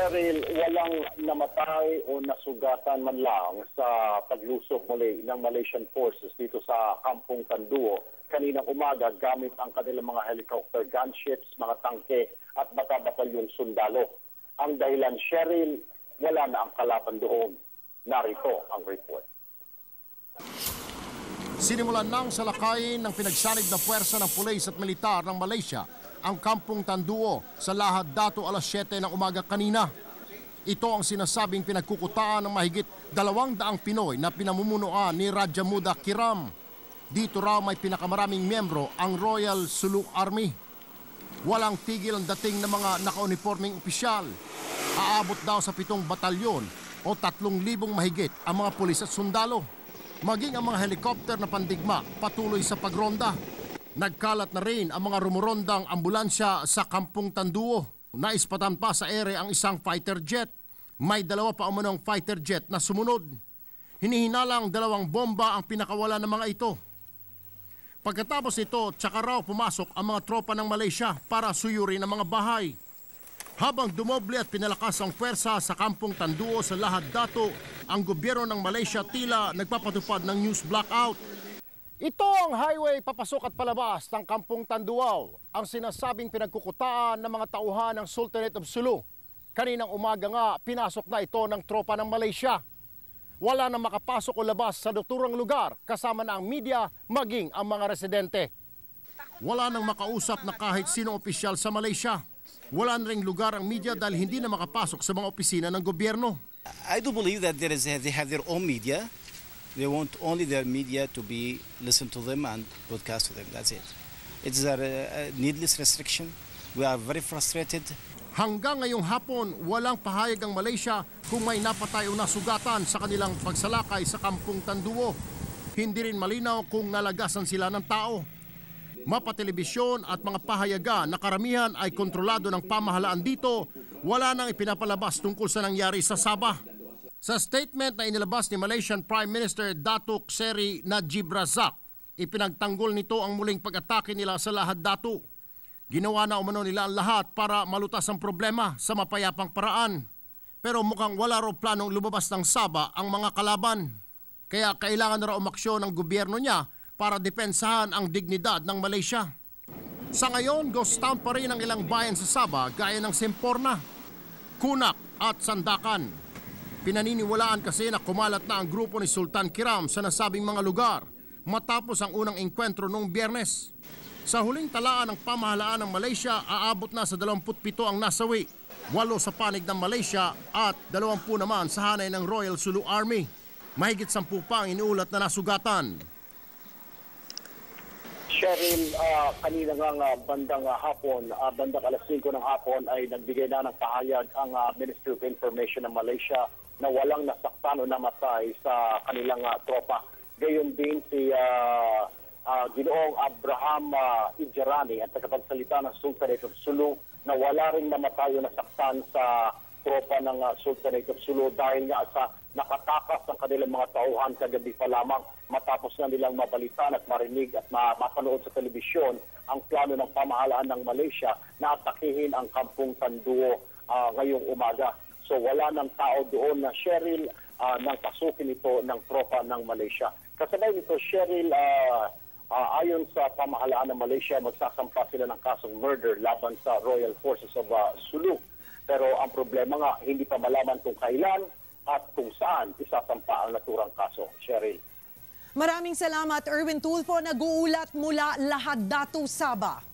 Cheryl, walang namatay o nasugatan man lang sa paglusob muli ng Malaysian forces dito sa Kampung Tanduo kaninang umaga gamit ang kanilang mga helicopter gunships, mga tangke at bata-batalyong sundalo. Ang dahilan, Cheryl, wala na ang kalaban doon. Narito ang report. Sinimulan nang salakayin ng pinagsanib na puwersa ng pulis at militar ng Malaysia ang kampong Tanduo sa Lahad Dato alas 7 ng umaga kanina. Ito ang sinasabing pinagkukutaan ng mahigit dalawang daang Pinoy na pinamumunuan ni Raja Muda Kiram. Dito raw may pinakamaraming miyembro ang Royal Sulu Army. Walang tigil ang dating ng mga nakauniforming opisyal. Aabot daw sa pitong batalyon o tatlong libong mahigit ang mga pulis at sundalo. Maging ang mga helikopter na pandigma patuloy sa pagronda. Nagkalat na rin ang mga rumurondang ambulansya sa Kampung Tanduo. Naispatan pa sa ere ang isang fighter jet. May dalawa pa umunong fighter jet na sumunod. Hinihinalang dalawang bomba ang pinakawala ng mga ito. Pagkatapos nito, tsaka raw pumasok ang mga tropa ng Malaysia para suyurin ang mga bahay. Habang dumoble at pinalakas ang pwersa sa kampong Tanduo sa Lahad Dato, ang gobyerno ng Malaysia tila nagpapatupad ng news blackout. Ito ang highway papasok at palabas ng kampong Tanduao, ang sinasabing pinagkukutaan ng mga tauhan ng Sultanate of Sulu. Kaninang umaga nga, pinasok na ito ng tropa ng Malaysia. Wala nang makapasok o labas sa dokturang lugar kasama na ang media maging ang mga residente. Wala nang makausap na kahit sino opisyal sa Malaysia. Wala na ring lugar ang media dahil hindi na makapasok sa mga opisina ng gobyerno. I do believe that there is, they have their own media. They want only their media to be listened to them and broadcast to them. That's it. It's a, a needless restriction. We are very frustrated. Hanggang ngayong hapon, walang pahayag ang Malaysia kung may napatay o nasugatan sa kanilang pagsalakay sa kampung Tanduo. Hindi rin malinaw kung nalagasan sila ng tao. Mapatelebisyon at mga pahayaga na karamihan ay kontrolado ng pamahalaan dito, wala nang ipinapalabas tungkol sa nangyari sa Sabah. Sa statement na inilabas ni Malaysian Prime Minister Datuk Seri Najib Razak, ipinagtanggol nito ang muling pag-atake nila sa Lahad Datu. Ginawa na umano nila ang lahat para malutas ang problema sa mapayapang paraan. Pero mukhang wala raw planong lumabas ng Saba ang mga kalaban. Kaya kailangan raw umaksyon ng gobyerno niya para depensahan ang dignidad ng Malaysia. Sa ngayon, town pa rin ang ilang bayan sa Sabah gaya ng Semporna, Kunak at Sandakan. Pinaniniwalaan kasi na kumalat na ang grupo ni Sultan Kiram sa nasabing mga lugar matapos ang unang engkwentro noong biyernes. Sa huling talaan ng pamahalaan ng Malaysia, aabot na sa 27 ang nasawi, 8 sa panig ng Malaysia at 20 naman sa hanay ng Royal Sulu Army. Mahigit 10 pa ang inuulat na nasugatan. Cheryl, ah, kanina nga nga bandang ah, hapon, ah, bandang alas 5 ng hapon ay nagbigay na ng pahayag ang ah, Ministry of Information ng Malaysia na walang nasaktan o namatay sa kanilang ah, tropa. Gayon din si ah, ah, Ginoong Abraham uh, Ijarani at tagapagsalita ng Sultanate of Sulu na wala rin namatay o nasaktan sa tropa ng ah, Sultanate of Sulu dahil nga sa nakatakas ang kanilang mga tauhan kagabi pa lamang matapos na nilang mabalitan at marinig at ma- mapanood sa telebisyon ang plano ng pamahalaan ng Malaysia na atakihin ang kampung Tanduo ah, ngayong umaga. So wala ng tao doon na Cheryl ah, nang pasukin ito ng tropa ng Malaysia. Kasabay nito Cheryl ah, ah, ayon sa pamahalaan ng Malaysia magsasampa sila ng kasong murder laban sa Royal Forces of ah, Sulu. Pero ang problema nga hindi pa malaman kung kailan at kung saan isasampa ang naturang kaso. Cheryl. Maraming salamat, Erwin Tulfo, nag-uulat mula Lahad Datu, Sabah.